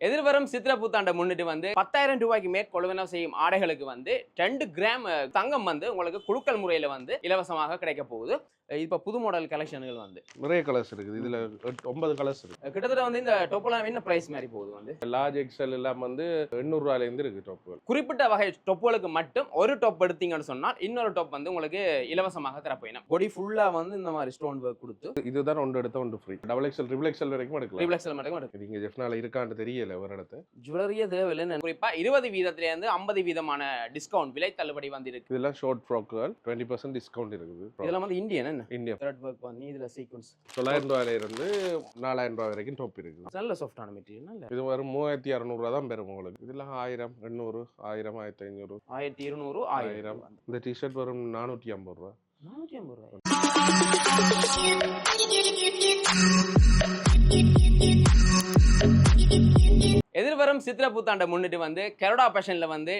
எதிர்வரும் சித்திர புத்தாண்டை முன்னிட்டு வந்து பத்தாயிரம் ரூபாய்க்கு மேற் செய்யும் ஆடைகளுக்கு வந்து ரெண்டு கிராம் தங்கம் வந்து உங்களுக்கு குழுக்கள் முறையில் வந்து இலவசமாக கிடைக்க போகுது. இப்போ புது மாடல் கலெக்ஷன்கள் வந்து. நிறைய கலர்ஸ் இருக்குது. இதுல ஒன்பது கலர்ஸ் இருக்கு. அஹ், கிட்டத்தட்ட வந்து இந்த டொப்பெல்லாம் என்ன பிரைஸ் மாதிரி போகுது வந்து? லார்ஜ் எக்ஸல் எல்லாம் வந்து எண்ணூறு ரூபாயில இருந்து இருக்கு டாப்புகள் குறிப்பிட்ட வகை டொப்புகளுக்கு மட்டும் ஒரு டொப் எடுத்தீங்கன்னு சொன்னால் இன்னொரு டொப் வந்து உங்களுக்கு இலவசமாக தரப்போயிடும் கொடி ஃபுல்லாக வந்து இந்த மாதிரி ஸ்டோன் ஒர்க் கொடுத்து இதுதான் ஒன்று எடுத்தா ஒன்று free double XL triple XL வரைக்கும் எடுக்கலாம். ரிப்ளெக்ஸில் மட்டும் எடுக்கும் நீங்க ஜெஃப்னால இருக்கான்னு தெரியல ஒரு இடத்து ஜுவல்லரியே தேவையில்லை குறிப்பா இருபது வீதத்திலேருந்து ஐம்பது வீதமான டிஸ்கவுண்ட் விலை தள்ளுபடி வந்திருக்கு. இதெல்லாம் ஷார்ட் ஃப்ராக்குகள் டுவெண்ட்டி பர்சன்ட் டிஸ்கவுண்ட் இருக்குது. இதெல்லாம் வந்து இந்தியன் என்ன? இந்தியா த்ரெட் ஒர்க் பண்ணி இதுல சீக்வன்ஸ் தொள்ளாயிரம் ரூபாயில இருந்து நாலாயிரம் ரூபாய் வரைக்கும் டாப் இருக்குது நல்ல சாஃப்டான மெட்டீரியல் நல்ல. இது வரும் மூவாயிரத்தி இரநூறுவா தான் பெறும் உங்களுக்கு. இதெல்லாம் ஆயிரம் எண்ணூறு ஆயிரம் ஆயிரத்தி ஐநூறு. ஆயிரத்தி இருநூறு ஆயிரம். ஆயிரம். இந்த டிஷர்ட் வரும் நானூற்றி ஐம்பது ரூபா. நானூற்றி ஐம்பது ரூபாய்? எதிர்வரும் சித்திர புத்தாண்டை முன்னிட்டு வந்து கரோடா ஃபேஷன்ல வந்து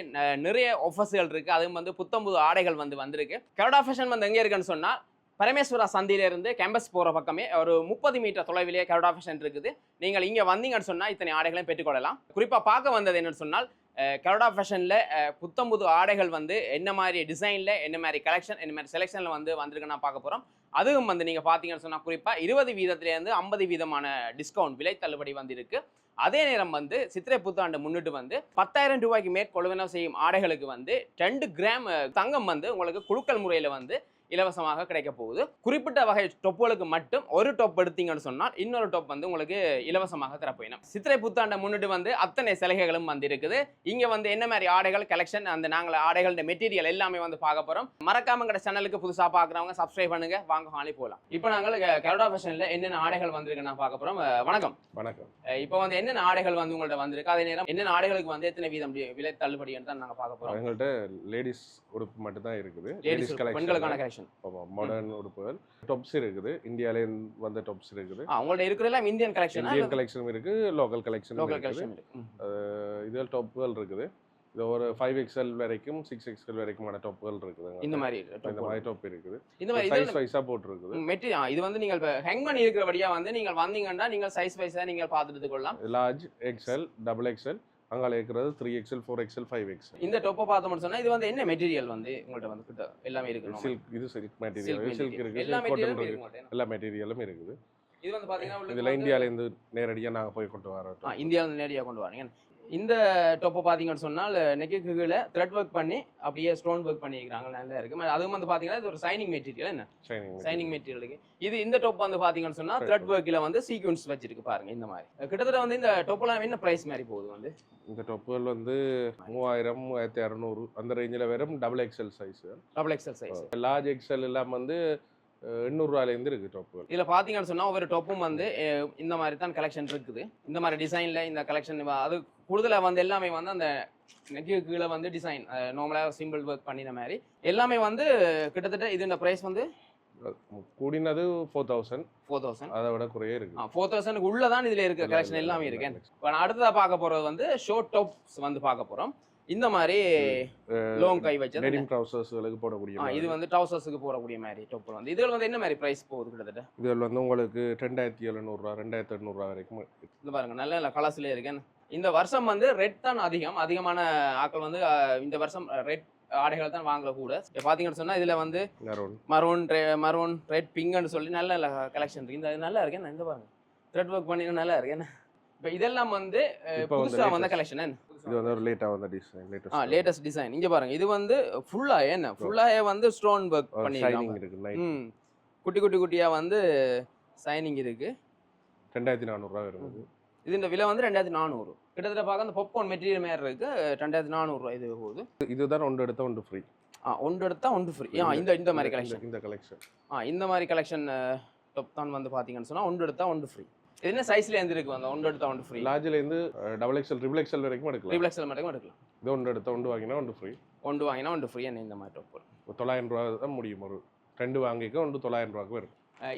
நிறைய ஆஃபர்ஸ்கள் இருக்கு. அதுவும் வந்து புத்தம் புது ஆடைகள் வந்து வந்திருக்கு. கரோடா ஃபேஷன் வந்து எங்க இருக்குன்னு சொன்னா பரமேஸ்வரா சந்தியிலிருந்து கேம்பஸ் போகிற பக்கமே ஒரு முப்பது மீட்டர் தொலைவிலேயே கரோடா ஃபேஷன் இருக்குது. நீங்கள் இங்கே வந்தீங்கன்னு சொன்னால் இத்தனை ஆடைகளையும் பெற்றுக்கொள்ளலாம் குறிப்பாக பார்க்க வந்தது என்னன்னு சொன்னால் கரோடா ஃபேஷனில் புத்தம் புது ஆடைகள் வந்து என்ன மாதிரி டிசைனில் என்ன மாதிரி கலெக்ஷன் என்ன மாதிரி செலெக்ஷனில் வந்து வந்திருக்கு நான் பார்க்க போகிறோம் அதுவும் வந்து நீங்கள் பார்த்தீங்கன்னு சொன்னால் குறிப்பாக இருபது வீதத்துலேருந்து ஐம்பது வீதமான டிஸ்கவுண்ட் விலை தள்ளுபடி வந்திருக்கு. அதே நேரம் வந்து சித்திரை புத்தாண்டு முன்னிட்டு வந்து பத்தாயிரம் ரூபாய்க்கு மேற்கொள்வன செய்யும் ஆடைகளுக்கு வந்து ரெண்டு கிராம் தங்கம் வந்து உங்களுக்கு குழுக்கள் முறையில் வந்து இலவசமாக கிடைக்க போகுது. குறிப்பிட்ட வகை டொப்புகளுக்கு மட்டும் ஒரு டொப் எடுத்தீங்கன்னு சொன்னால் இன்னொரு டொப் வந்து உங்களுக்கு இலவசமாக தரப்போயிடும். சித்திரை புத்தாண்டை முன்னிட்டு வந்து அத்தனை சலுகைகளும் வந்து இருக்குது இங்க வந்து என்ன மாதிரி ஆடைகள் கலெக்ஷன் அந்த நாங்கள் ஆடைகளோட மெட்டீரியல் எல்லாமே வந்து பார்க்க போறோம். மறக்காம எங்க சேனலுக்கு புதுசா பார்க்குறவங்க சப்ஸ்கிரைப் பண்ணுங்க. வாங்க ஹாலி போகலாம் இப்போ நாங்கள் கரோடா ஃபேஷன்ல என்னென்ன ஆடைகள் வந்திருக்கு நான் பார்க்க அஹ், வணக்கம். வணக்கம். இப்போ வந்து என்னென்ன ஆடைகள் வந்து உங்கள்ட்ட வந்திருக்கு? அதே நேரம் என்னென்ன ஆடைகளுக்கு வந்து எத்தனை வீதம் விலை தள்ளுபடின்னு தான் நாங்க பார்க்க போறோம். எங்கள்கிட்ட லேடிஸ் உடுப்பு மட்டும் தான் இருக்குது லேடிஸ் பெண்களுக்கான கலெக்ஷன் ஆமாம் மாடர்ன் உடுப்புகள் டாப்ஸ் இருக்குது. இந்தியால வந்த டாப்ஸ் இருக்குது. உங்கள்ட்ட இருக்கிற எல்லாம் இந்தியன் கலெக்ஷன் இந்தியன் கலெக்ஷன் இருக்கு லோக்கல் கலெக்ஷன் லோக்கல் கலெக்ஷன். இதில் டாப்புகள் இருக்குது. இது ஒரு ஃபைவ் எக்ஸ்எல் வரைக்கும் சிக்ஸ் எக்ஸ்எல் வரைக்குமான டாப்புகள் இருக்குது. இந்த மாதிரி இந்த மாதிரி டாப் இருக்குது. இந்த மாதிரி சைஸ் வைஸா போட்டிருக்குது. மெட்டீரியல் இது வந்து நீங்கள் ஹேங் பண்ணி இருக்கிறபடியா வந்து நீங்கள் வந்தீங்கன்னா நீங்கள் சைஸ் வைஸா நீங்கள் பார்த்துட்டு கொள்ளலாம். லார்ஜ் எக்ஸ்எல் டபுள் எக்ஸ்எல் அங்கால இருக்கிறது three XL four XL five XL இந்த டொப்பை பார்த்தோம்னு சொன்னா இது வந்து என்ன மெட்டீரியல் வந்து உங்கள்ட்ட வந்து எல்லாமே இருக்கு சில்க் இது சில்க் மெட்டீரியல் சில்க். இருக்கு மெட்டீரியலும் இருக்கு. எல்லா மெட்டீரியலும் இருக்குது. இது வந்து பாத்தீங்கன்னா இதுல இந்தியால இருந்து நேரடியா நாங்க போய் கொண்டு வரோம் ஆ இந்தியாவில் நேரடியாக கொண்டு வரீங்க இந்த டொப்பை பார்த்தீங்கன்னு சொன்னால் நெக்கு கீழே த்ரெட் ஒர்க் பண்ணி அப்படியே ஸ்டோன் ஒர்க் பண்ணிக்கிறாங்க நல்லா இருக்கு. அதுவும் வந்து பார்த்தீங்கன்னா இது ஒரு சைனிங் மெட்டீரியல் என்ன? சைனிங் மெட்டீரியலுக்கு இது இந்த டொப் வந்து பார்த்தீங்கன்னு சொன்னால் த்ரெட் ஒர்க்கில் வந்து சீக்வன்ஸ் வச்சிருக்கு பாருங்க இந்த மாதிரி. கிட்டத்தட்ட வந்து இந்த டொப்பெல்லாம் என்ன ப்ரைஸ் மாதிரி போகுது வந்து? இந்த டொப்புகள் வந்து மூவாயிரம் மூவாயிரத்தி இரநூறு அந்த ரேஞ்சில் வெறும் double XL size double XL size large XL எல்லாம் வந்து அஹ், எண்ணூறு ரூபாயில இருந்து இருக்கு டொப்புகள் இதில் பார்த்தீங்கன்னு சொன்னால் ஒவ்வொரு டொப்பும் வந்து இந்த மாதிரி தான் கலெக்ஷன் இருக்குது. இந்த மாதிரி டிசைனில் இந்த கலெக்ஷன் அது கூடுதலாக வந்து எல்லாமே வந்து அந்த நெக்கு கீழே வந்து டிசைன் நார்மலாக சிம்பிள் ஒர்க் பண்ணின மாதிரி. எல்லாமே வந்து கிட்டத்தட்ட இது இந்த ப்ரைஸ் வந்து கூடினது ஃபோர் தௌசண்ட் ஃபோர் தௌசண்ட் அதை விட குறைய இருக்கு. ஃபோர் தௌசண்ட்க்கு உள்ள தான் இதில் இருக்க கலெக்ஷன் எல்லாமே இருக்கு. இப்போ நான் அடுத்ததாக பார்க்க போகிறது வந்து ஷோர்ட் டாப்ஸ் வந்து பார்க்க போகிறோம் இந்த மாதிரி லோங் கை வச்சது. டெனிம் ட்ரௌசர்ஸ்களுக்கு போடக்கூடிய. இது வந்து ட்ரௌசர்ஸுக்கு போடக்கூடிய மாதிரி டொப் வந்து. இதில் வந்து என்ன மாதிரி ப்ரைஸ் போகுது கிட்டத்தட்ட? இதில் வந்து உங்களுக்கு ரெண்டாயிரத்தி எழுநூறுவா ரெண்டாயிரத்தி எண்ணூறுவா வரைக்கும். இந்த பாருங்க நல்ல நல்ல கலர்ஸ்லேயே இருக்கேன் இந்த வருஷம் வந்து ரெட் தான் அதிகம். அதிகமான ஆட்கள் வந்து இந்த வருஷம் ரெட் ஆடைகள் தான் வாங்கல கூட இப்போ பார்த்தீங்கன்னு சொன்னால் இதில் வந்து மரூன் மரூன் ரெட் பிங்க்னு சொல்லி நல்ல நல்ல கலெக்ஷன் இருக்கு. இந்த இது நல்லா இருக்கேன் இந்த பாருங்க. த்ரெட் ஒர்க் பண்ணி நல்லா இருக்கேன் இப்போ இதெல்லாம் வந்து புதுசாக வந்த. கலெக்ஷன் இது வந்து ஒரு லேட்டாக வந்த டிசைன் ஆ லேட்டஸ்ட் லேட்டஸ்ட் டிசைன் இங்க பாருங்க இது வந்து ஃபுல்லா என்ன? ஃபுல்லாவே வந்து ஸ்டோன் ஒர்க் பண்ணிருக்காங்க இருக்கு ம். குட்டி குட்டி குட்டியா வந்து சைனிங் இருக்கு. ரெண்டாயிரத்தி நானூறுரூவா வரும் இது. இந்த விலை வந்து ரெண்டாயிரத்தி நானூறு. கிட்டத்தட்ட பார்க்க அந்த பாப்கார்ன் மெட்டீரியல் மாதிரி இருக்கு. ரெண்டாயிரத்தி நானூறுரூவா இது போகுது. இதுதான் ஒன்று எடுத்தா ஒன்று ஃப்ரீ ஆ ஒன்று எடுத்தா ஒன்று ஃப்ரீ ஆ இந்த இந்த மாதிரி கலெக்ஷன் இந்த கலெக்ஷன் ஆ இந்த மாதிரி கலெக்ஷன் டாப் தான் வந்து பாத்தீங்கன்னு சொன்னா ஒன்று எடுத்தா ஒன்று ஃப்ரீ என்ன சைஸ்ல இருந்து இருக்கு அந்த ஒன்று எடுத்தா ஒன்று ஃப்ரீ லார்ஜில் இருந்து டபுள் எக்ஸ்எல் ட்ரிபிள் எக்ஸ்எல் வரைக்கும் எடுக்கலாம். ரிப்ளெக்ஸில் மட்டும் எடுக்கலாம். இது ஒன்று எடுத்தா ஒன்று வாங்கினா ஒன்று ஃப்ரீ ஒன்று வாங்கினா ஒன்று ஃப்ரீ என்ன இந்த மாதிரி டாப் தொள்ளாயிரம் ரூபா தான் முடியும். ஒரு ரெண்டு வாங்கிக்க ஒன்று தொள்ளாயிரம் ரூபாய்க்கு வரும்.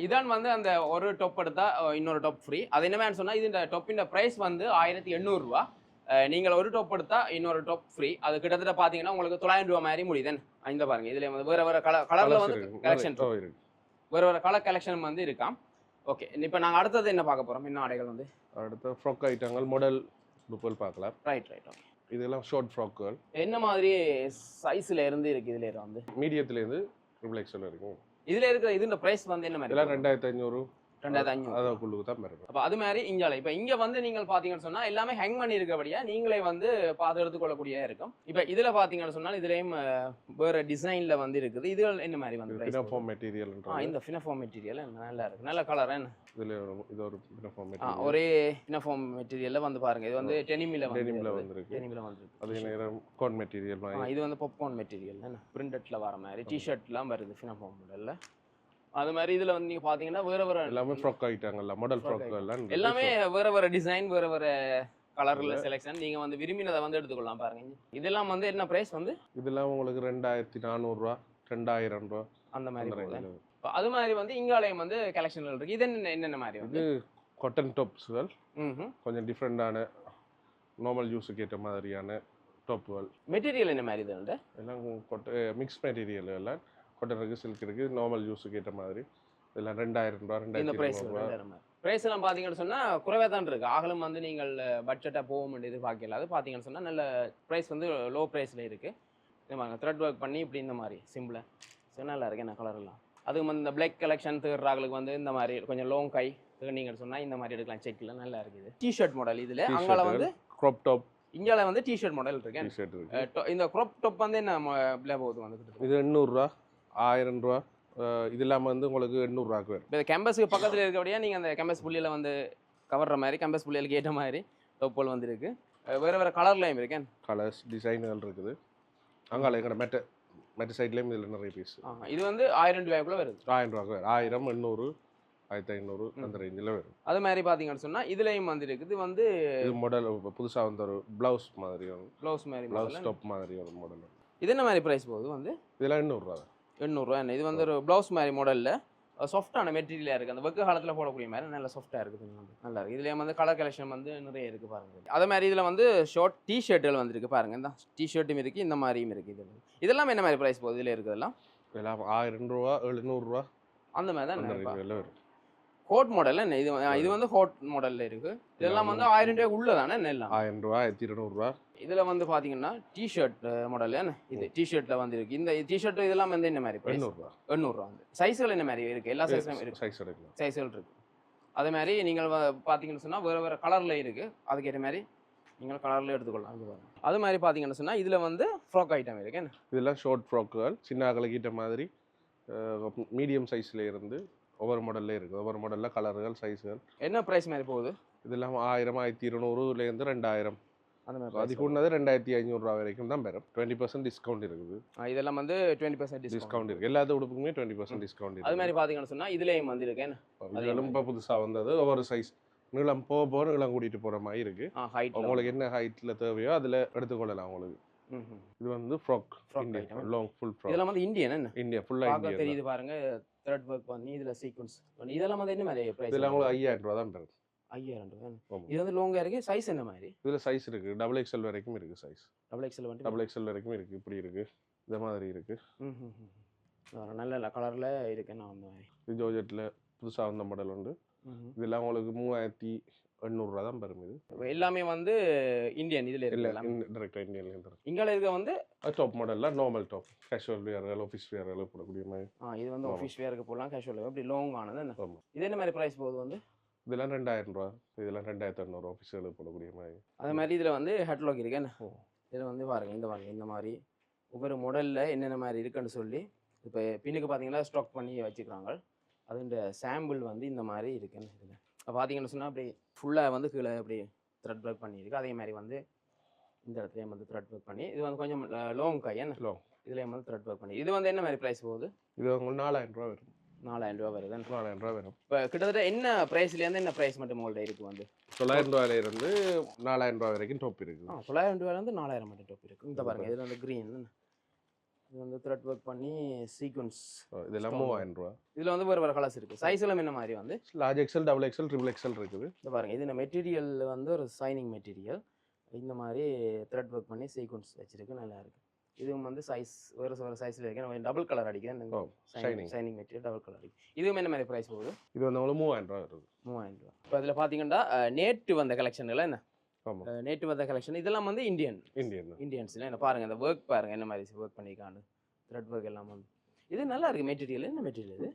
இதான் வந்து அந்த ஒரு டொப் எடுத்தா இன்னொரு டொப் ஃப்ரீ அது என்னன்னு சொன்னா இது இந்த டொப்பின் பிரைஸ் வந்து ஆயிரத்தி எண்ணூறுரூவா நீங்கள் ஒரு டொப் எடுத்தா இன்னொரு டொப் ஃப்ரீ அது கிட்டத்தட்ட பார்த்தீங்கன்னா உங்களுக்கு தொள்ளாயிரம் ரூபா மாதிரி முடியுதன் இந்த பாருங்க. இதுல வந்து வேற வேற கலர் கலர்ல வந்து. கலெக்ஷன் வேற வேற கலர் கலெக்ஷன் வந்து இருக்காம். ஓகே இப்போ நாங்கள் அடுத்தது என்ன பார்க்க போறோம்? என்ன ஆடைகள் வந்து? அடுத்த ஃப்ராக் ஐட்டங்கள் மாடல் உடுப்புகள் பார்க்கலாம். ரைட் ரைட் ஓகே இதெல்லாம் ஷார்ட் ஃப்ராக்குகள் என்ன மாதிரி சைஸ்ல இருந்து இருக்கு இதுல வந்து மீடியத்துலேருந்து ட்ரிபிள் எக்ஸல் வரைக்கும் இதுல இருக்கிற இதுன்ற பிரைஸ் வந்து என்ன மாதிரி? இதெல்லாம் ரெண்டாயிரத்தி ஐநூறு. ரெண்டாயிரத்தி ஐநூறு. அதற்குள்ளுக்கு தான் வரும் அப்ப அது மாதிரி இங்கால இப்ப இங்க வந்து நீங்கள் பாத்தீங்கன்னு சொன்னா எல்லாமே ஹேங் பண்ணி இருக்கபடியா நீங்களே வந்து பார்த்து எடுத்துக்கொள்ளக்கூடிய இருக்கும். இப்ப இதுல பாத்தீங்கன்னு சொன்னா இதுலயும் வேற டிசைன்ல வந்து இருக்குது. இது என்ன மாதிரி வந்து போகுது? மெட்டீரியல் ஆ இந்த ஃபினஃபார்ம் மெட்டீரியல் நல்லா இருக்கு. நல்ல கலர் என்ன? இதில் இது ஒரு பினஃபார்ம் ஆ, மெட்டீரியல் ஒரே ஃபினஃபார்ம் மெட்டீரியல்ல வந்து பாருங்க. இது வந்து டெனிமில டெனிமில் வந்து வந்திருக்கு. டெனிமில வந்து அதே நேரம் கோன் மெட்டீரியல் இது வந்து பாப்கார்ன் மெட்டீரியல் என்ன பிரிண்டட்ல வர மாதிரி. டிஷர்ட்லாம் வருது ஃபினஃபார்ம் மாடல்ல அது மாதிரி இதுல வந்து நீங்க பாத்தீங்கன்னா வேற வேற எல்லாமே ஃப்ராக் ஆகிட்டாங்கல்ல மாடல் ஃப்ராக் எல்லாம். எல்லாமே வேற வேற டிசைன் வேற வேற கலர்ல செலெக்ஷன் நீங்க வந்து விரும்பினதை வந்து எடுத்துக்கொள்ளலாம் பாருங்க. இதெல்லாம் வந்து என்ன பிரைஸ் வந்து? இதெல்லாம் உங்களுக்கு ரெண்டாயிரத்தி நானூறுரூவா ரெண்டாயிரம் ரூபா. அந்த மாதிரி அது மாதிரி வந்து இங்காலயம் வந்து கலெக்ஷன்கள் இருக்கு. இது என்ன என்னென்ன மாதிரி வந்து? காட்டன் டாப்ஸ்கள் கொஞ்சம் டிஃப்ரெண்டான நார்மல் யூஸுக்கு ஏற்ற மாதிரியான டாப்புகள் மெட்டீரியல் என்ன மாதிரி இது எல்லாம் மிக்ஸ் மெட்டீரியல் எல்லாம். காட்டன் இருக்குது சில்க் இருக்குது நார்மல் யூஸுக்கு ஏற்ற மாதிரி. இதெல்லாம் ரெண்டாயிரம் ரூபா இந்த ரெண்டாயிரத்தி பிரைஸ் ரூபா. பிரைஸ் எல்லாம் பாத்தீங்கன்னு சொன்னா குறைவா தான் இருக்கு. ஆகலும் வந்து நீங்கள் பட்ஜெட்டா போக வேண்டியது பார்க்கல அது பாத்தீங்கன்னு சொன்னா நல்ல பிரைஸ் வந்து லோ பிரைஸ்ல இருக்கு த்ரெட் ஒர்க் பண்ணி இப்படி இந்த மாதிரி சிம்பிளா ஸோ நல்லா இருக்கு. என்ன கலர் எல்லாம்? அதுக்கு வந்து இந்த பிளாக் கலெக்ஷன் தேடுறாங்களுக்கு வந்து இந்த மாதிரி கொஞ்சம் லோங் கை நீங்க சொன்னா இந்த மாதிரி எடுக்கலாம். செக்ல நல்லா இருக்குது டிஷர்ட் மாடல் இதுல. அங்கால வந்து க்ராப் டாப் இந்தியால வந்து டிஷர்ட் மாடல் இருக்கு. இருக்கு. இந்த crop டாப் வந்து என்ன போகுது வந்து? கிட்டத்தட்ட? இது எண்ணூறுரூவா ஆயிரம் ரூபா இது இல்லாமல் வந்து உங்களுக்கு எண்ணூறுரூவாக்கு வரும் இப்ப கேம்பஸுக்கு பக்கத்துல இருக்கபடியா நீங்க அந்த கேம்பஸ் புள்ளியில வந்து கவர்ற மாதிரி கேம்பஸ் புள்ளிகளுக்கு ஏற்ற மாதிரி டோப்போல் வந்து இருக்கு அஹ் வேற வேற கலர்லயும் இருக்கேன் கலர்ஸ் டிசைன்கள் இருக்குது. அங்கால எங்கட மெட்ட மெட்ட சைட்லேயும் இதில் நிறைய பீஸ் இது வந்து ஆயிரம் ரூபாய்க்குள்ள வருது. ஆயிரம் ரூபாக்கு வரும். ஆயிரம் எண்ணூறு ஆயிரத்தி ஐநூறு அந்த ரேஞ்சில் வரும். அது மாதிரி பாத்தீங்கன்னு சொன்னா இதுலயும் வந்து இருக்குது வந்து இது மாடல் புதுசாக வந்த ஒரு ப்ளவுஸ் மாதிரி வரும். ப்ளவுஸ் மாதிரி ப்ளவுஸ். டாப் மாதிரி ஒரு மாடல் இது என்ன மாதிரி பிரைஸ் போகுது வந்து? இதெல்லாம் எண்ணூறுரூவா எண்ணூறுரூவா என்ன இது வந்து ஒரு ப்ளவுஸ் மாதிரி மாடல்ல சாஃப்டான மெட்டீரியலாக இருக்குது அந்த வெக்க காலத்தில் போடக்கூடிய மாதிரி நல்ல சாஃப்டாக இருக்குது நல்லா இருக்குது இதுலேயே வந்து கலர் கலெக்ஷன் வந்து நிறைய இருக்குது பாருங்க. அதே மாதிரி இதில் வந்து ஷார்ட் டிஷர்ட்டுகள் வந்துருக்கு பாருங்க. இந்த டிஷர்ட்டும் இருக்குது இந்த மாதிரியும் இருக்குது இது இதெல்லாம் என்ன மாதிரி ப்ரைஸ் போகுது? இதில் இருக்குதெல்லாம் இதெல்லாம் ஆயிரம் ரூபா எழுநூறுரூவா அந்த மாதிரி தான் ஹோட் மாடல் என்ன? இது இது வந்து ஹோட் மாடலில் இருக்குது இதெல்லாம் வந்து ஆயிரம் ரூபாய் உள்ள தானே எல்லாம்? ஆயிரம் ரூபா ஆயிரத்தி இருநூறுவா இதில் வந்து பார்த்தீங்கன்னா டிஷர்ட் மாடல் என்ன? இது டிஷர்ட்டில் வந்து இருக்குது இந்த டிஷர்ட் இதெல்லாம் வந்து என்ன மாதிரி? எண்ணூறுரூவா எண்ணூறுரூவா வந்து. சைஸ்கள் என்ன மாதிரி இருக்குது எல்லா சைஸ்லையும் இருக்குது சைஸ் எடுக்கலாம். சைஸ்கள் இருக்கு. அதே மாதிரி நீங்கள் வ- பார்த்தீங்கன்னு சொன்னால் வேறு வேறு கலரில் இருக்குது அதுக்கேற்ற மாதிரி நீங்கள் கலரில் எடுத்துக்கொள்ளலாம். அது மாதிரி பார்த்தீங்கன்னு சொன்னால் இதில் வந்து ஃப்ராக் ஐட்டம் இருக்கு. என்ன? இதெல்லாம் ஷார்ட் ஃப்ராக்குகள் சின்ன அகலக்கிட்ட மாதிரி மீடியம் சைஸ்ல இருந்து ஒவ்வொரு மாடல்ல இருக்குது ஒவ்வொரு மாடலில் கலர்கள் சைஸ்கள் என்ன ப்ரைஸ் மாதிரி போகுது? இதெல்லாம் ஆயிரம் ஆயிரத்தி இருநூறுலேருந்து ரெண்டாயிரம். அந்த மாதிரி அது கூடது ரெண்டாயிரத்தி ஐநூறுரூவா வரைக்கும் தான் பெறும். டுவெண்ட்டி பர்சன்ட் டிஸ்கவுண்ட் இருக்குது. இதெல்லாம் வந்து டுவெண்ட்டி பர்சன்ட் டிஸ்கவுண்ட் இருக்குது எல்லா உடுப்புக்குமே டுவெண்ட்டி பர்சன்ட் டிஸ்கவுண்ட் அது மாதிரி பார்த்தீங்கன்னு சொன்னால் இதுலேயும் வந்து இருக்கு என்ன? இதுகளும் இப்போ புதுசாக வந்தது. ஒவ்வொரு சைஸ் நீளம் போக போக நீளம் கூட்டிகிட்டு போகிற மாதிரி இருக்குது உங்களுக்கு என்ன ஹைட்டில் தேவையோ அதில் எடுத்துக்கொள்ளலாம் உங்களுக்கு. இது வந்து ஃப்ராக். லாங் ஃபுல் ஃப்ராக் இதெல்லாம் வந்து இந்தியன் என்ன? இந்தியா ஃபுல்லாக பார்க்க இந்தியா தெரியுது பாருங்க. த்ரெட் ஒர்க் பண்ணி இதில் சீக்வன்ஸ் இதெல்லாம் வந்து என்ன மாதிரி ப்ரைஸ் இதில் உங்களுக்கு ஐயாயிரம் ரூபா தான் பெறும். ஐயாயிரம் ஆமாம். இது வந்து லோங்காக இருக்கு. சைஸ் என்ன மாதிரி? இதில் சைஸ் இருக்குது டபுள் எக்ஸ்எல் வரைக்கும் இருக்குது சைஸ் டபுள் எக்ஸல் வந்து டபுள் எக்ஸ்எல் வரைக்கும் இருக்குது இப்படி இருக்குது இந்த மாதிரி இருக்குது. ஆ, நல்ல கலரில் இருக்கு. நான் அந்த மாதிரி இது ஜோஜெட்டில் புதுசாக வந்த மாடல் உண்டு. இதெல்லாம் உங்களுக்கு மூவாயிரத்தி எண்ணூறுரூவா தான் பெறும் இது. எல்லாமே வந்து இந்தியன் இதுல இல்லை டேரெக்டாக இந்தியன்லேருந்து இங்கால இருக்க. வந்து டாப் மாடலில் நார்மல் டாப் கேஷுவல் வேர்கள் ஆஃபீஸ் வேர்கள் போடக்கூடிய மாதிரி. ஆ இது வந்து. ஆஃபீஸ் வேருக்கு போடலாம். கேஷுவல் அப்படி லாங் ஆனது இது என்ன மாதிரி ப்ரைஸ் போகுது வந்து? இதெல்லாம் ரெண்டாயிரம் ரூபா இதெல்லாம் ரெண்டாயிரத்தி ஐநூறு ஆஃபீஸுகளுக்கு போடக்கூடிய மாதிரி. அதே மாதிரி இதுல வந்து ஹெட்லாக் இருக்கு. என்ன? ஓ. இதுல வந்து பாருங்க இந்த பாருங்க இந்த மாதிரி. ஒவ்வொரு மாடல்ல என்னென்ன மாதிரி இருக்குன்னு சொல்லி இப்போ பின்னுக்கு பார்த்தீங்கன்னா ஸ்டாக் பண்ணி வச்சுக்கிறாங்க. அதுன்ற சாம்பிள் வந்து இந்த மாதிரி இருக்குன்னு இப்போ பார்த்தீங்கன்னு சொன்னால் அப்படி ஃபுல்லாக வந்து கீழே அப்படி த்ரெட் ஒர்க் பண்ணியிருக்கு. அதே மாதிரி வந்து இந்த இடத்துலையும் வந்து த்ரெட் ஒர்க் பண்ணி இது வந்து கொஞ்சம் லோங் கை என்ன? Long. இதுலேயும் வந்து த்ரெட் ஒர்க் பண்ணி இது வந்து என்ன மாதிரி ப்ரைஸ் போகுது? இது உங்களுக்கு நாலாயிரம் ரூபா வரும். நாலாயிரம் ரூபா வருது. நாலாயிரம் ரூபா வரும். இப்போ கிட்டத்தட்ட என்ன ப்ரைஸ்லேருந்து என்ன ப்ரைஸ் மட்டும் உங்கள்ட்ட இருக்கு வந்து தொள்ளாயிரம் ரூபாயில இருந்து நாலாயிரம் ரூபா வரைக்கும் டாப் இருக்குது ஆ தொள்ளாயிரம் ரூபாயிலேருந்து நாலாயிரம் மட்டும் டோப் இருக்கு. இந்த பாருங்க இது வந்து க்ரீன் இது வந்து த்ரெட் ஒர்க் பண்ணி சீக்வன்ஸ் இதெல்லாம். மூவாயிரம் ரூபா. இதில் வந்து வேறு வேறு கலர்ஸ் இருக்குது சைஸ் எல்லாம் என்ன மாதிரி வந்து? Large XL double XL triple XL இருக்குது. இந்த பாருங்க இது மெட்டீரியல் வந்து ஒரு சைனிங் மெட்டீரியல் இந்த மாதிரி த்ரெட் ஒர்க் பண்ணி சீக்வன்ஸ் வச்சிருக்கு நல்லா இருக்கு. இதுவும் வந்து சைஸ் வேறு வேறு சைஸில் இருக்கு. டபுள் கலர் அடிக்கிறேன். Shining shining material double colour அடிக்கும் இதுவும் என்ன மாதிரி ப்ரைஸ் போகுது? இது வந்து உங்களுக்கு மூவாயிரம் ரூபா வருது. மூவாயிரம் ரூபா இப்போ அதில் பார்த்தீங்கன்னா நேற்று வந்த கலெக்ஷன்ல என்ன? நேற்று வந்த கலெக்ஷன் இதெல்லாம் வந்து இந்தியன் இந்தியன் இந்தியன்ஸ்ல என்ன பாருங்க இந்த ஒர்க் பாருங்க என்ன மாதிரி ஒர்க் பண்ணியிருக்காங்க. த்ரெட் ஒர்க் எல்லாம் வந்து. இது நல்லா இருக்கு. மெட்டீரியல் என்ன மெட்டீரியல் இது?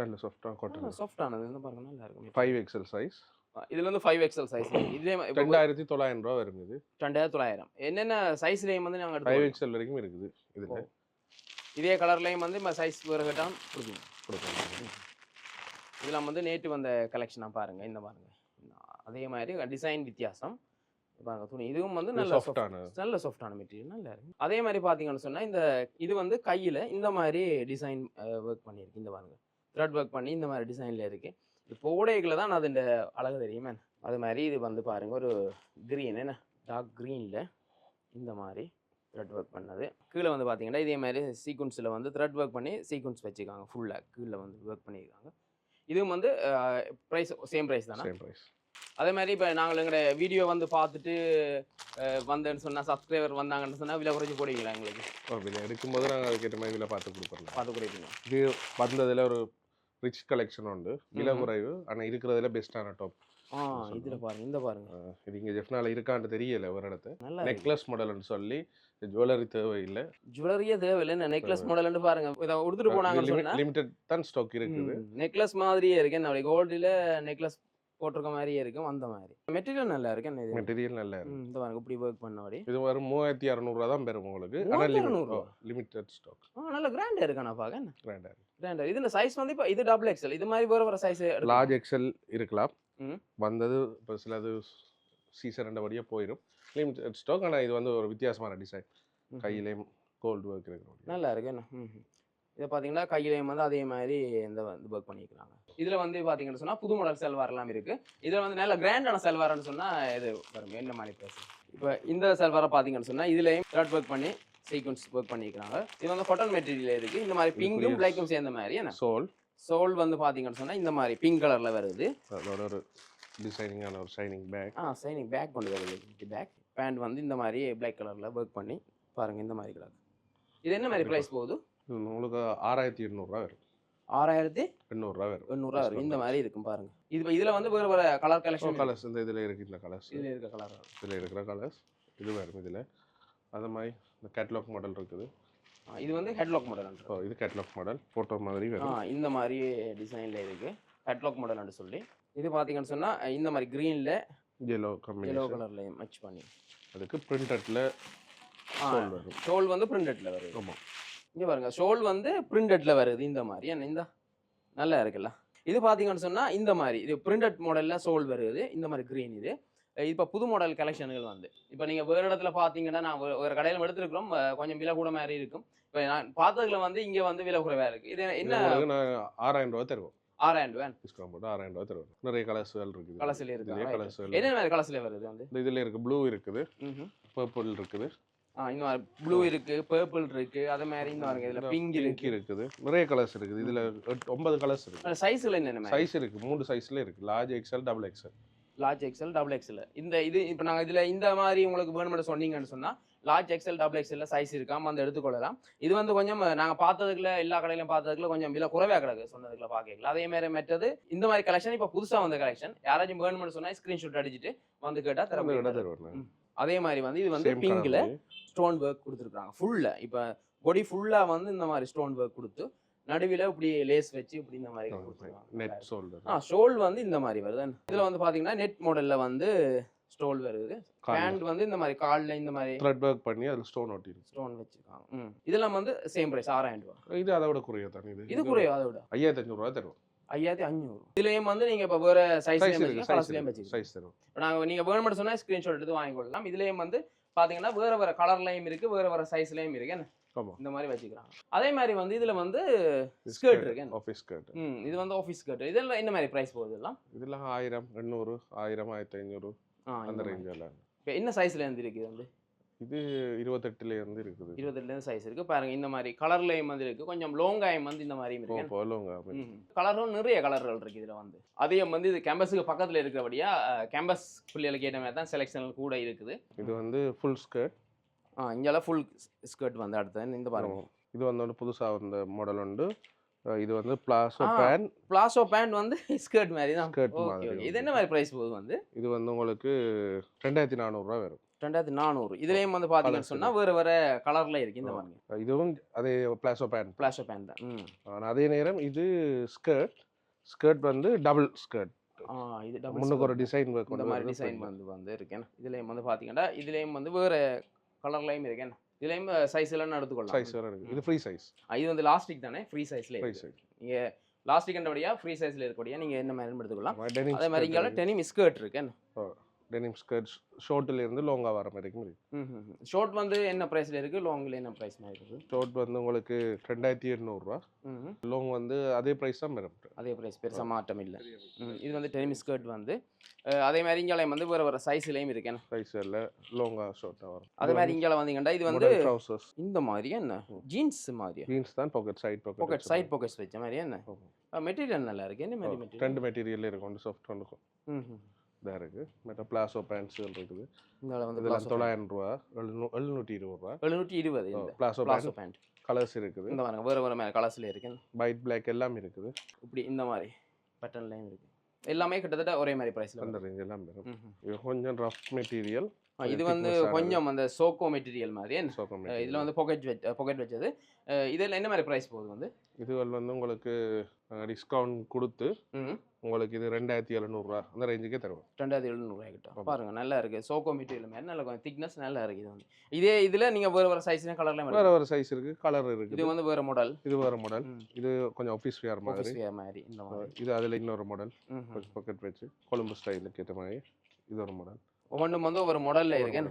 நல்ல சாஃப்டாக காட்டன் சாஃப்டானது என்ன பாருங்க நல்லா இருக்கு. ஃபைவ் எக்ஸல் சைஸ் இதுல வந்து ஃபைவ் எக்ஸல் சைஸ் இதே ரெண்டாயிரத்தி தொள்ளாயிரம் ரூபா இது. ரெண்டாயிரத்தி தொள்ளாயிரம். என்னென்ன சைஸ்லேயும் வந்து நாங்கள் ஃபைவ் எக்ஸல் வரைக்கும் இருக்குது இதுல. இதே கலர்லேயும் வந்து சைஸ் வேறு கேட்டால் கொடுப்பீங்க கொடுக்கலாம் இதெல்லாம் வந்து நேற்று வந்த கலெக்ஷனாக பாருங்க. இந்த பாருங்க. அதே மாதிரி டிசைன் வித்தியாசம். பாருங்க துணி. இதுவும் வந்து நல்ல சாஃப்டான நல்ல சாஃப்டான மெட்டீரியல் நல்லா இருக்கு. அதே மாதிரி பார்த்தீங்கன்னு சொன்னால் இந்த இது வந்து கையில் இந்த மாதிரி டிசைன் ஒர்க் பண்ணியிருக்கு. இந்த பாருங்க. த்ரெட் ஒர்க் பண்ணி இந்த மாதிரி டிசைனில் இருக்கு. இது போடைகளை தான் அது இந்த அழகு தெரியுமே? அது மாதிரி இது வந்து பாருங்க ஒரு க்ரீன் என்ன? டார்க் க்ரீனில் இந்த மாதிரி த்ரெட் ஒர்க் பண்ணது. கீழே வந்து பார்த்தீங்கன்னா இதே மாதிரி சீக்வன்ஸில் வந்து த்ரெட் ஒர்க் பண்ணி சீக்வன்ஸ் வச்சுருக்காங்க. ஃபுல்லாக கீழே வந்து ஒர்க் பண்ணியிருக்காங்க இதுவும் வந்து ப்ரைஸ் சேம் ப்ரைஸ் தானே? சேம் ப்ரைஸ் அதே மாதிரி இப்போ நாங்கள் எங்களோட வீடியோ வந்து பார்த்துட்டு வந்தேன்னு சொன்னால் சப்ஸ்கிரைபர் வந்தாங்கன்னு சொன்னால் விலை குறைச்சி போடுவீங்களா எங்களுக்கு? எடுக்கும்போது நாங்கள் அதுக்கேற்ற மாதிரி இதில் பார்த்து கொடுப்போம் பார்த்து குறைப்பீங்க இது வந்ததில் ஒரு ரிச் கலெக்ஷன் உண்டு. விலை. குறைவு ஆனால் இருக்கிறதுல பெஸ்ட்டான டாப் ஆ இதில் பாருங்க இந்த பாருங்க. இது இங்கே ஜெஃப்னால இருக்கான்னு தெரியல ஒரு இடத்து நல்லா இருக்கு. நெக்லஸ் மாடல்னு சொல்லி ஜுவல்லரி தேவையில்லை. ஜுவல்லரியே தேவையில்லை. நெக்லஸ் மாடல்னு பாருங்க. இதை உடுத்துட்டு சொன்னா. லிமிடெட் தான் ஸ்டாக் இருக்குது. நெக்லஸ் மாதிரியே இருக்கு. என்ன கோல்டில் நெக்லஸ் போட்டிருக்க மாதிரியே இருக்கும் அந்த மாதிரி. மெட்டீரியல் நல்லா இருக்கு. என்ன இது? மெட்டீரியல் நல்லா இருக்கு. இந்த பாருங்க. இப்படி ஒர்க் பண்ணபடி இது வரும் மூவாயிரத்தி அறநூறுவா தான் பெறும் உங்களுக்கு? லிமிடெட் ஸ்டாக் ஆ நல்ல கிராண்டா இருக்கா நான் பார்க்க என்ன? கிராண்டாக கிராண்டா இது சைஸ் வந்து இப்போ இது டபுள் எக்ஸல் இது மாதிரி வேற வேற சைஸ் லார்ஜ் எக்ஸல் இருக்கலாம். ம். வந்தது இப்போ சிலது சீசன் ரெண்டபடியாக போயிடும் லிமிடெட் ஸ்டாக் ஆனால் இது வந்து ஒரு வித்தியாசமான டிசைன் கையிலேயும் கோல்டு ஒர்க் இருக்கிற நல்லா இருக்கு என்ன இதை பார்த்தீங்கன்னா கையிலையும் வந்து அதே மாதிரி இந்த வந்து ஒர்க் பண்ணிக்கிறாங்க இதில் வந்து பார்த்தீங்கன்னு சொன்னால் புது மாடல் செல்வார்லாம் இருக்கு. இதில் வந்து நல்ல கிராண்டான செல்வார்னு சொன்னால் இது வரும். என்ன மாதிரி பேச இப்போ இந்த செல்வாரை பார்த்தீங்கன்னு சொன்னால் இதுலேயும் த்ரெட் ஒர்க் பண்ணி சீக்வன்ஸ் ஒர்க் பண்ணிக்கிறாங்க இது வந்து காட்டன் மெட்டீரியல் இருக்கு. இந்த மாதிரி பிங்கும் பிளாக்கும் சேர்ந்த மாதிரி என்ன? சோல் சோல் வந்து பார்த்தீங்கன்னு சொன்னால் இந்த மாதிரி பிங்க் கலரில் வருது. ஒரு டிசைனிங்கான ஒரு ஷைனிங் பேக் ஆ சைனிங் பேக் கொண்டு வருது. பேக் பேண்ட் வந்து இந்த மாதிரி பிளாக் கலரில் ஒர்க் பண்ணி பாருங்க இந்த மாதிரி கலர் இது என்ன மாதிரி ப்ரைஸ் போகுது? இது உங்களுக்கு ஆறாயிரத்தி எண்ணூறுரூவா வரும். ஆறாயிரத்தி எண்ணூறுரூவா வரும். எண்ணூறுவா வரும். இந்த மாதிரி இருக்கும் பாருங்க. இது இதுல வந்து வேற வேற கலர் கலெக்ஷன் கலர்ஸ் இந்த இதில் இருக்குது இந்த கலர்ஸ் இதுல இருக்க கலர் இதில் இருக்கிற கலர்ஸ் இது வரும் இதில். அது மாதிரி இந்த கேட்லாக் மாடல் இருக்குது. இது வந்து ஹெட்லாக் மாடல் ஓ இது கேட்லாக் மாடல் ஃபோட்டோ மாதிரி வரும். இந்த மாதிரி டிசைன்ல இருக்கு. ஹெட்லாக் மாடல்னு சொல்லி. இது பாத்தீங்கன்னு சொன்னா இந்த மாதிரி கிரீன்ல எல்லோ எல்லோ கம்பெனி கலர்ல மேட்ச் பண்ணி. அதுக்கு பிரிண்டட்ல சோல் வரும் ஷோல் வந்து பிரிண்டட்ல வருது ஆமாம் இங்க பாருங்க ஷோல் வந்து பிரிண்டட்ல வருது இந்த மாதிரி. என்ன இந்த? நல்லா இருக்குல்ல? இது பாத்தீங்கன்னு சொன்னா இந்த மாதிரி. இது பிரிண்டட் மாடல்ல சோல் வருது இந்த மாதிரி கிரீன் இது. இப்போ புது மாடல் கலெக்ஷன்கள் வந்து. இப்போ நீங்க வேற இடத்துல பாத்தீங்கன்னா நான் ஒரு- கடையில் எடுத்துருக்கிறோம் கொஞ்சம் விலை கூட மாதிரி இருக்கும். இப்போ நான் பார்த்ததுல வந்து இங்க வந்து விலை குறைவா இருக்கு. இது என்ன? ஆறாயிரம் ரூபா தருவோம். ஆறாயிரம் ரூபாய்? டிஸ்கவுண்ட் போட்டு ஆறாயிரம் ரூபா தருவோம். நிறைய கலர்ஸ்கள் இருக்குது. கலர்ஸ்ல இருக்கு. இதுலயே right. கலர்ஸ்கள் என்ன மாதிரி கலர்ஸ்ல வருது வந்து? இதில் இருக்குது ப்ளூ இருக்குது. பர்பிள் இருக்குது. மாதிரி ப்ளூ இருக்கு பர்பிள் இருக்கு அதே மாதிரி பாருங்க இதுல பிங்க் இருக்கு. இருக்குது. நிறைய கலர்ஸ் இருக்குது. இதுல ஒன்பது கலர்ஸ் இருக்கு சைஸ்ல மாதிரி? சைஸ் இருக்கு. மூணு சைஸ்ல இருக்கு. Large XL double XL large XL double XL இந்த இது இப்போ நாங்கள் இதில் இந்த மாதிரி உங்களுக்கு வேணுமென்று சொன்னீங்கன்னு சொன்னால் லார்ஜ் எக்ஸல் டபுள் எக்ஸல்ல சைஸ் இருக்காம வந்து எடுத்துக்கொள்ளலாம் இது வந்து கொஞ்சம் நாங்கள் பார்த்ததுக்குள்ள எல்லா கடையிலும் பார்த்ததுக்குள்ள கொஞ்சம் விலை குறைவாக கிடக்கு. சொன்னதுக்குள்ள பார்க்கல அதே மாதிரி மெட்டது இந்த மாதிரி கலெக்ஷன் இப்போ புதுசாக வந்த கலெக்ஷன் யாராச்சும் வேணுமென்னு சொன்னால் ஸ்க்ரீன்ஷாட் அடிச்சுட்டு வந்து கேட்டால் தர அதே மாதிரி வந்து இது வந்து பிங்க்ல ஸ்டோன் ஒர்க் கொடுத்துருக்காங்க. ஃபுல்ல இப்போ பொடி ஃபுல்லாக வந்து இந்த மாதிரி ஸ்டோன் ஒர்க் கொடுத்து நடுவில் இப்படி லேஸ் வச்சு இப்படி இந்த மாதிரி கொடுத்துருக்காங்க. நெட் ஷோல்டர் ஆ ஸ்டோல் வந்து இந்த மாதிரி வருது. இதுல வந்து பாத்தீங்கன்னா நெட் மாடல்ல வந்து ஸ்டோல் வருது. பேண்ட் வந்து இந்த மாதிரி கால்ல இந்த மாதிரி த்ரெட் ஒர்க் பண்ணி அதுல ஸ்டோன் ஒட்டி ஸ்டோன் வச்சிருக்காங்க. இதெல்லாம் வந்து சேம் பிரைஸ் ஆறாயிரம் ரூபாய். இது அதை விட குறைய தானே இது இது குறையும் அதை விட ஐயாயிரத்தி அஞ்சூறு ரூபா தருவோம் ஐயாயிரத்தி அஞ்சூறு இதுலயும் வந்து நீங்க இப்ப வேற சைஸ் சைஸ்லயும் கலர்ஸ்லயும் வச்சுக்கலாம் நாங்க நீங்க வேணும்னு சொன்னா ஸ்கிரீன்ஷாட் எடுத்து வாங்கிக்கொள்ளலாம். இதுலயும் வந்து பாத்தீங்கன்னா வேற வேற கலர்லயும் இருக்கு வேற வேற சைஸ்லயும் இருக்கு. என்ன? இந்த மாதிரி வச்சுக்கிறாங்க. அதே மாதிரி வந்து இதுல வந்து Skirt இருக்கு. ஆஃபீஸ் ஸ்கர்ட் இது வந்து ஆஃபீஸ் கட் இதெல்லாம் என்ன மாதிரி பிரைஸ் போகுது இதெல்லாம்? இதெல்லாம் ஆயிரம் எண்ணூறு ஆயிரம் ஆயிரத்தி ஐநூறு. அந்த மாதிரி. ரேஞ்ச் எல்லாம். இப்போ என்ன சைஸ்ல இருந்து இருக்கு இது வந்து? இது இருபத்தெட்டுல இருந்து இருக்குது இருபத்தெட்டுலேருந்து சைஸ் இருக்கு. பாருங்க இந்த மாதிரி கலர்லயும் வந்து இருக்கு. கொஞ்சம் லோங்காயம் வந்து இந்த மாதிரியும் இருக்கு. போலவங்க கலரும் நிறைய கலர்கள் இருக்கு இதுல வந்து. அதையும் வந்து இது கேம்பஸுக்கு பக்கத்துல இருக்கிறபடியா கேம்பஸ் பிள்ளைகளுக்கு ஏற்ற மாதிரி தான் செலெக்ஷன் கூட இருக்குது. இது வந்து ஃபுல் ஸ்கர்ட் ஆ இங்கெல்லாம் ஃபுல் ஸ்கர்ட் வந்து அடுத்து இந்த பாருங்க. இது வந்து புதுசா வந்த மாடல் உண்டு. இது வந்து பிளாசோ. பேன் பிளாசோ பேண்ட் வந்து ஸ்கர்ட் மாதிரி தான் மாதிரி ஓகே இது. என்ன மாதிரி ப்ரைஸ் போகுது வந்து? இது வந்து உங்களுக்கு ரெண்டாயிரத்தி நானூறுரூவா வரும். ரெண்டாயிரத்தி நானூறு. இதுலேயும் வந்து பார்த்தீங்கன்னு சொன்னால் வேறு வேறு கலரில் இருக்கு இந்த. மாதிரி இதுவும் அதே பிளாசோ பேன் பிளாஷோ பேண்ட் தான். அதே நேரம் இது ஸ்கர்ட் ஸ்கர்ட் வந்து டபுள் ஸ்கர்ட் இது முன்னுக்கு ஒரு. டிசைன் இந்த மாதிரி டிசைன் வந்து வந்து இருக்கேன். இதுலேயும் வந்து பார்த்தீங்கன்னா இதுலேயும் வந்து வேறு கலர்லையும் இருக்கேன். இதுலேயும் சைஸ் எல்லாம் எடுத்துக்கொள்ளலாம். சைஸ் இருக்கு. இது ஃப்ரீ சைஸ் இது வந்து லாஸ்டிக் தானே? ஃப்ரீ சைஸில் ஃப்ரீ சைஸ் நீங்கள் லாஸ்டிக் என்றபடியா ஃப்ரீ சைஸில் இருக்கக்கூடிய நீங்கள் என்ன மாதிரி எடுத்துக்கலாம் அதே மாதிரி இங்கே டெனிம் ஸ்கர்ட் இருக்கேன் டெனிம் ஸ்கர்ட் ஷோர்ட்ல இருந்து லாங்கா வர வரைக்கும் இருக்கு. ஷார்ட் வந்து என்ன ப்ரைஸில் இருக்குது லாங்கில் என்ன ப்ரைஸ் மாதிரி இருக்குது ஷோர்ட் வந்து உங்களுக்கு ரெண்டாயிரத்தி எண்ணூறுரூவா லாங் வந்து அதே ப்ரைஸ் தான் வரும் அதே ப்ரைஸ் பெருசாக மாற்றம் இல்லை. இது வந்து டெனிம் ஸ்கர்ட் வந்து அதே மாதிரி இங்காலையும் வந்து வேறு வேறு சைஸ்லேயும் இருக்கேன் இல்லை லாங்கா ஷார்ட்டாக வரும். அதே மாதிரி இங்கால வந்தீங்கன்னா இது வந்து ட்ரௌசர்ஸ் இந்த மாதிரி என்ன? ஜீன்ஸ் மாதிரியா? ஜீன்ஸ் தான் pocket side pocket pocket side pockets வச்ச மாதிரி என்ன? மெட்டீரியல் நல்லா இருக்கு. என்ன மாதிரி மெட்டீரியல் ரெண்டு மெட்டீரியல் இருக்கும் ஒன்று சாஃப்ட் ஒன்று ம் இதாக இருக்கு. மற்ற பிளாசோ பேண்ட்ஸுகள் இருக்குது. வந்து இதெல்லாம் தொள்ளாயிரம் ரூபா எழுநூ எழுநூற்றி இருபது ரூபா. எழுநூற்றி இருபது பிளாசோ பிளாசோ பேண்ட். கலர்ஸ் இருக்குது. இந்த பாருங்க வேறு வேறு மேலே கலர்ஸில் இருக்கு. ஒயிட் பிளாக் எல்லாமே இருக்குது. இப்படி இந்த மாதிரி பட்டன்லையும் இருக்கு. எல்லாமே கிட்டத்தட்ட ஒரே மாதிரி ப்ரைஸில் அந்த ரேஞ்ச் எல்லாம் வரும். இது கொஞ்சம் ரஃப் மெட்டீரியல் இது வந்து. கொஞ்சம் அந்த சோக்கோ மெட்டீரியல் மாதிரி அஹ் இதுல வந்து பாக்கெட் வச்ச பாக்கெட் வச்சது. இதுல என்ன மாதிரி ப்ரைஸ் போகுது வந்து? இதுகள் வந்து உங்களுக்கு டிஸ்கவுண்ட் கொடுத்து உங்களுக்கு இது ரெண்டாயிரத்தி எழுநூறுவா அந்த ரேஞ்சுக்கே தருவோம் ரெண்டாயிரத்தி எழுநூறுவாய் கிட்ட. பாருங்க நல்லா இருக்கு. சோக்கோ மெட்டீரியல் மாதிரி நல்லா கொஞ்சம் திக்னஸ் நல்லா இருக்கு இது வந்து. இதே இதுல நீங்க வேற வேற சைஸ் கலர்ல வேற வேற சைஸ் இருக்கு கலர் இது இருக்குது வந்து வேற மாடல் இது வேற மாடல் இது கொஞ்சம் ஆஃபீஸ் வேர் மாதிரி. வேர் மாதிரி இந்த மாதிரி. இது அதில் இன்னொரு மாடல் ம், ம். பாக்கெட் வச்சு கொழும்பு ஸ்டைலுக்கு ஏற்ற மாதிரி. இது ஒரு மாடல் ஒவ்வொன்றும் வந்து ஒரு மாடல்ல இருக்கு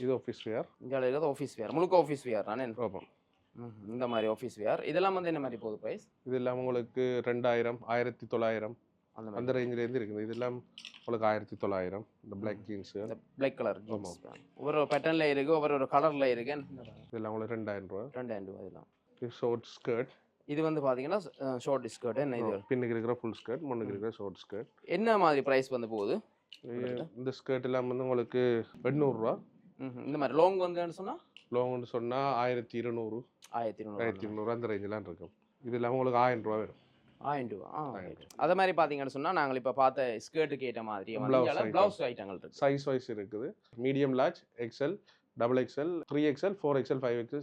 இது ஆஃபீஸ் வேர் இங்க இருக்கிறது ஆஃபீஸ் வேர் முழுக்க ஆஃபீஸ் வேர் தானே? ஆமாம் ம், இந்த மாதிரி ஆஃபீஸ் வேர் இதெல்லாம் வந்து என்ன மாதிரி போகுது ப்ரைஸ் இது இல்லாமல் உங்களுக்கு ரெண்டாயிரம் ஆயிரத்தி தொள்ளாயிரம். அந்த அந்த ரேஞ்சிலேருந்து இருக்குது. இதெல்லாம் உங்களுக்கு ஆயிரத்தி தொள்ளாயிரம். இந்த பிளாக் ஜீன்ஸு இந்த பிளாக் கலர் ஆமா. ஒவ்வொரு பேட்டர்ன்ல இருக்கு ஒவ்வொரு ஒரு கலர்ல இருக்கு. இதெல்லாம் உங்களுக்கு ரெண்டாயிரம் ரூபா ரெண்டாயிரம் ரூபாய் இதெல்லாம். இது ஷார்ட் ஸ்கர்ட் இது வந்து பாத்தீங்கன்னா ஷார்ட் ஸ்கர்ட் என்ன இது? பின்னுக்கு இருக்கிற ஃபுல் ஸ்கர்ட் முன்னுக்கு இருக்கிற ஷார்ட் ஸ்கர்ட் என்ன மாதிரி ப்ரைஸ் வந்து போகுது? இந்த ஸ்கர்ட் எல்லாம் வந்து உங்களுக்கு எண்ணூறுரூவா. இந்த மாதிரி லாங் வந்து சொன்னா? லாங்னு சொன்னால் ஆயிரத்தி இருநூறு. ஆயிரத்தி இருநூறு ஆயிரத்தி இருநூறு அந்த ரேஞ்செலாம் இருக்கும். இது இல்லாமல் உங்களுக்கு ஆயிரம் ரூபா வரும் ஆயிரம் ரூபா. அதே மாதிரி பாத்தீங்கன்னு சொன்னா நாங்கள் இப்ப பார்த்த ஸ்கர்ட்டுக்கு ஏற்ற மாதிரி. பிளவுஸ் ஐட்டங்கள் சைஸ் வைஸ் இருக்குது. Medium large XL double XL three XL four XL five வந்து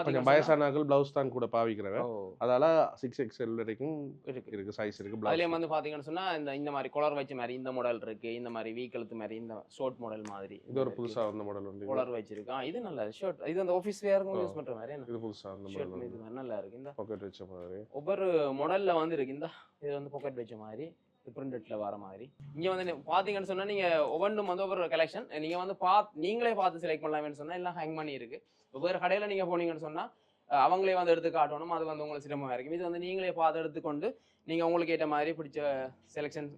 கொஞ்சம் வயசானாக்கள் ப்ளவுஸ் தான் கூட பாவிக்கிறவன். அதால சிக்ஸ் எக்ஸல் வரைக்கும் இருக்கு. இருக்கு சைஸ் இருக்கு அதுலயும் வந்து பாத்தீங்கன்னு சொன்னா இந்த இந்த மாதிரி குளர் வச்ச மாதிரி இந்த மாடல் இருக்கு இந்த மாதிரி வீ கழுத்து மாதிரி இந்த ஷார்ட் மாடல் மாதிரி. இது ஒரு புதுசா வந்த மாடல் வந்து. குளர் வச்சிருக்கு. ஆ, இது நல்ல ஷர்ட் இது அந்த ஆஃபீஸ் வேருக்கும் ஆ. யூஸ் பண்ற மாதிரி இது புதுசா வந்த ஷர்ட் மாடல் இது நல்லா இருக்கு. இந்த பாக்கெட் வச்ச மாதிரி. ஒவ்வொரு மாடல்ல வந்து இருக்கு. இந்த இது வந்து பாக்கெட் வச்ச மாதிரி. பிரிண்டட்ல வர மாதிரி. இங்க வந்து பாத்தீங்கன்னு சொன்னா நீங்க ஒவ்வொன்றும் வந்து ஒவ்வொரு கலெக்ஷன் நீங்க வந்து பாத் நீங்களே பார்த்து செலக்ட் பண்ணலாம்னு சொன்னா எல்லாம் ஹேங் பண்ணி இருக்கு. ஒவ்வொரு கடையில நீங்க போனீங்கன்னு சொன்னா அவங்களே வந்து எடுத்து காட்டணும். அது வந்து உங்களுக்கு சிரமமா இருக்கும். இது வந்து நீங்களே பார்த்து எடுத்துக்கொண்டு நீங்க உங்களுக்கு ஏற்ற மாதிரி பிடிச்ச செலெக்ஷன்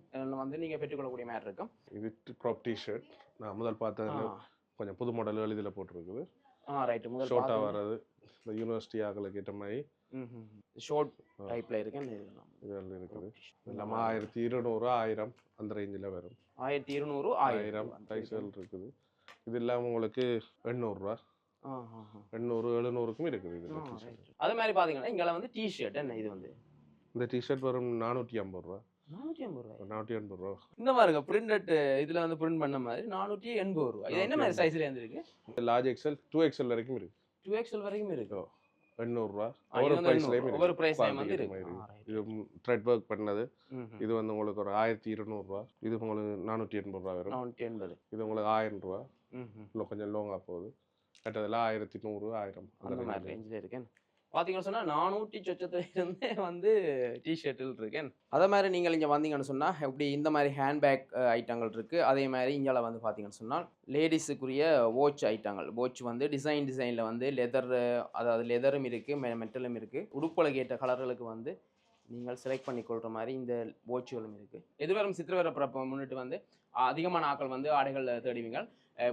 வந்து நீங்க பெற்றுக்கொள்ளக்கூடிய மாதிரி இருக்கும். இது க்ராப் டிஷர்ட் நான் முதல் பார்த்ததுல கொஞ்சம் புது மாடல் எழுதியில் போட்டிருக்குது. ஆ ரைட் முதல் ஷோர்ட்டா வர்றது. இந்த யூனிவர்சிட்டி ஆக்களுக்கு ஏற்ற மாதிரி. ஷார்ட் ஆ. டைப்ல இருக்கு இந்த இதெல்லாம். இதெல்லாம் இருக்குது. இல்லாமல் ஆயிரத்தி இருநூறு ஆயிரம் அந்த ரேஞ்சில் வரும். ஆயிரத்தி இருநூறு ஆயிரம். சைஸ்கள் இருக்குது. இது இல்லாமல் உங்களுக்கு எண்ணூறுரூவா. எண்ணூறு எழுநூறுக்கும் இருக்குது இது. அது மாதிரி பாத்தீங்கன்னா இங்க வந்து டி ஷர்ட் என்ன இது வந்து? இந்த டிஷர்ட் வரும் நானூற்றி ஐம்பது ரூபா. நானூற்றி ஐம்பது ரூபாய்? நானூற்றி எண்பது ரூபா. இந்த பாருங்க பிரிண்டட் இதுல வந்து பிரிண்ட் பண்ண மாதிரி நானூற்றி எண்பது ரூபா இது என்ன மாதிரி சைஸ்ல இருந்திருக்கு லார்ஜ் எக்ஸல் டூ எக்ஸல் வரைக்கும் இருக்கு. டூ எக்ஸ்எல் வரைக்கும் இருக்கு. எண்ணூறுரூவா ஒவ்வொரு பிரைஸ். இது த்ரெட் ஒர்க் பண்ணது. இது வந்து உங்களுக்கு ஒரு ஆயிரத்தி இருநூறுவா. இது உங்களுக்கு நானூற்றி எண்பது ரூபா வரும். நானூற்றி எண்பது. இது உங்களுக்கு ஆயிரம் ரூபா. கொஞ்சம் லோங்காக போகுது. மற்றதெல்லாம் ஆயிரத்தி நூறு ஆயிரம். அந்த மாதிரி. ரேஞ்சில் இருக்கேன் பார்த்தீங்கன்னு சொன்னால் நானூற்றி சொச்சத்துல இருந்தே வந்து டிஷர்ட்டில் இருக்கேன். அதே மாதிரி நீங்கள் இங்கே வந்தீங்கன்னு சொன்னால் எப்படி இந்த மாதிரி ஹேண்ட்பேக் ஐட்டங்கள் இருக்குது அதே மாதிரி இங்கே வந்து பார்த்தீங்கன்னு சொன்னால் லேடிஸுக்குரிய வாட்ச் ஐட்டங்கள் வாட்ச் வந்து டிசைன் டிசைனில் வந்து லெதர் அதாவது லெதரும் இருக்குது மெட்டலும் இருக்குது உடுப்பழகு கேட்ட கலர்களுக்கு வந்து நீங்கள் செலக்ட் பண்ணி கொள்கிற மாதிரி இந்த வாட்சுகளும் இருக்குது எதிர்வரும் சித்திரவர பிறப்பை முன்னிட்டு வந்து அதிகமான ஆக்கள் வந்து ஆடைகள் தேடுவீங்கள்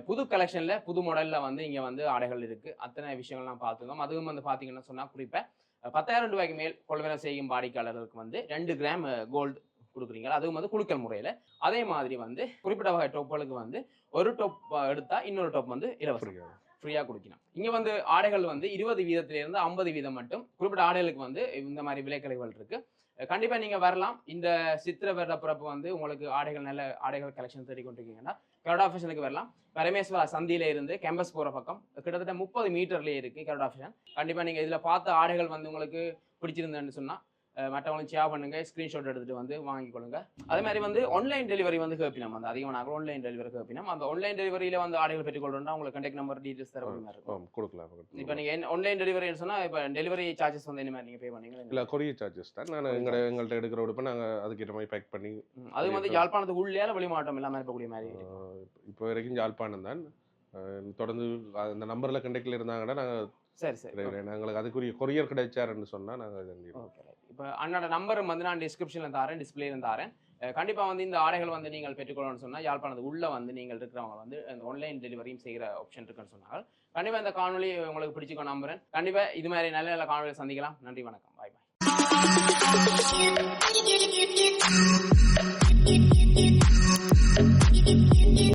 புது கலெக்ஷனில் புது மாடலில் வந்து இங்கே வந்து ஆடைகள் இருக்குது அத்தனை விஷயங்கள்லாம் பார்த்துருக்கோம் அதுவும் வந்து பார்த்தீங்கன்னா சொன்னால் குறிப்பாக பத்தாயிரம் ரூபாய்க்கு மேல் கொள்வனை செய்யும் வாடிக்கையாளர்களுக்கு வந்து ரெண்டு கிராம் கோல்டு கொடுக்குறீங்க. அதுவும் வந்து குழுக்கள் முறையில். அதே மாதிரி வந்து குறிப்பிட்ட வகை டொப்புகளுக்கு வந்து ஒரு டொப் எடுத்தால் இன்னொரு டொப் வந்து இலவசம். ஃப்ரீயாக கொடுக்கணும். இங்கே வந்து ஆடைகள் வந்து இருபது வீதத்திலிருந்து ஐம்பது வீதம் மட்டும். குறிப்பிட்ட ஆடைகளுக்கு வந்து இந்த மாதிரி விலைக்கழிவுகள் இருக்குது கண்டிப்பாக நீங்கள் வரலாம். இந்த சித்திர வருட பிறப்பு வந்து உங்களுக்கு ஆடைகள் நல்ல ஆடைகள் கலெக்ஷன் தேடி கொண்டிருக்கீங்கன்னா கரோடா ஃபேஷனுக்கு வரலாம். பரமேஸ்வரா சந்தியில இருந்து கேம்பஸ் போகிற பக்கம். கிட்டத்தட்ட முப்பது மீட்டர்லேயே இருக்குது கரோடா ஃபேஷன் கண்டிப்பாக நீங்கள் இதில் பார்த்த ஆடைகள் வந்து உங்களுக்கு பிடிச்சிருந்தேன்னு சொன்னால் அஹ் மற்றவங்களுக்கு ஷேர் பண்ணுங்க ஸ்கிரீன்ஷாட் எடுத்துட்டு வந்து வாங்கிக்கொள்ளுங்க. அதே மாதிரி வந்து ஆன்லைன் டெலிவரி வந்து கேட்பினோம் அந்த அதிகமாக ஆன்லைன் டெலிவரி கேட்பினோம் அந்த ஆன்லைன் டெலிவரியில வந்து ஆடைகள் பெற்றுக்கொள்ளணும்னா உங்களுக்கு கண்டெக்ட் நம்பர் டீடைல்ஸ் தர மாதிரி இருக்கும்? கொடுக்கலாம் இப்போ நீங்க ஆன்லைன் டெலிவரின்னு சொன்னா இப்போ டெலிவரி சார்ஜஸ் வந்து என்ன மாதிரி நீங்க பே பண்ணீங்க இல்லை கொரியர் சார்ஜஸ் தான். நான் எங்களை எங்கள்கிட்ட எடுக்கிற உடுப்பை நாங்கள் அதுக்கேற்ற மாதிரி பேக் பண்ணி அது வந்து யாழ்ப்பாணத்துக்கு உள்ளே வெளி மாவட்டம் இல்லாம இருக்கக்கூடிய மாதிரி இப்போ வரைக்கும் யாழ்ப்பாணம் தான். தொடர்ந்து அந்த நம்பரில் கண்டெக்டில் இருந்தாங்கன்னா நாங்கள் சரி சரி. எங்களுக்கு அதுக்குரிய கொரியர் கிடைச்சாருன்னு சொன்னால் நாங்கள் இது இப்போ அண்ணோட நம்பரும் வந்து நான் டிஸ்கிரிப்ஷனில் தாரேன் டிஸ்பிளேல தாரேன். கண்டிப்பாக வந்து இந்த ஆடைகள் வந்து நீங்கள் பெற்றுக்கொள்ளணும்னு சொன்னால் யாழ்ப்பாணத்து உள்ளே வந்து நீங்கள் இருக்கிறவங்க வந்து அந்த ஆன்லைன் டெலிவரியும் செய்கிற ஆப்ஷன் இருக்குன்னு சொன்னாங்க. கண்டிப்பாக இந்த காணொலி உங்களுக்கு பிடிச்சிக்கோ நம்புறேன். கண்டிப்பாக இது மாதிரி நல்ல நல்ல காணொலி சந்திக்கலாம். நன்றி வணக்கம். பாய் பாய்